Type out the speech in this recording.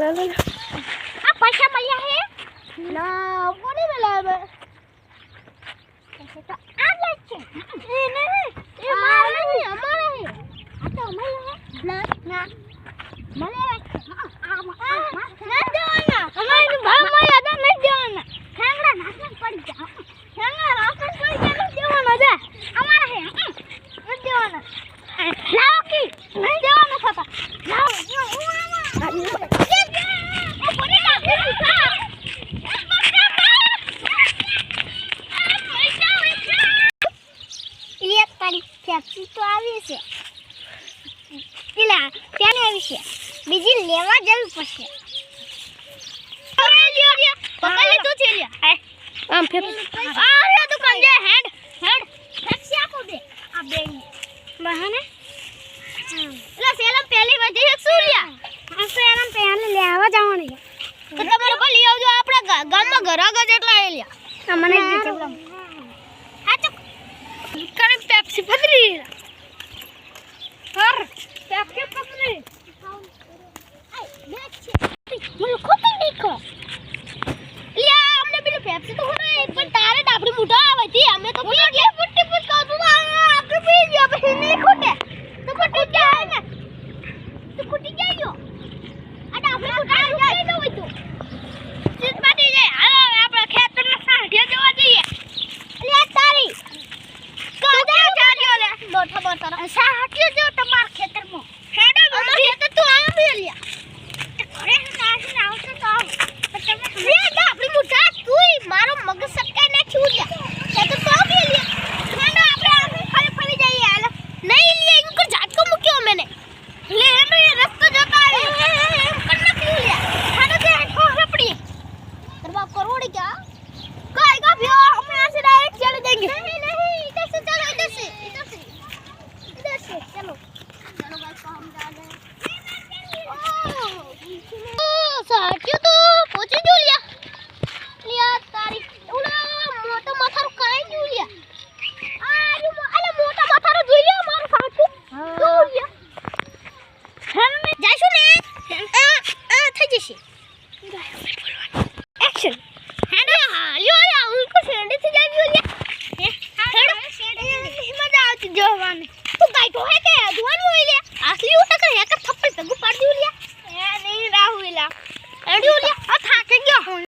લે લે આ પૈસા મળ્યા હે? ના બોલે બરાબર પૈસા તો આ લે છે. એ ને એ મારા નહીં અમારા હે. આ તો અમારા હે. ના. ના મળે ના લાવો કી. નહીં મારી ફેક્ટરી તો આવી છે. પેલા ત્યાં આવી છે. બીજી લેવા જવી પડશે. પકડી તો શું લ્યા. હા. સેલમ પહેલી લેવા જવાની તો તમારે બોલી આવજો આપણા ગામમાં ઘર આગળ એટલા મને Si Pat Là sao.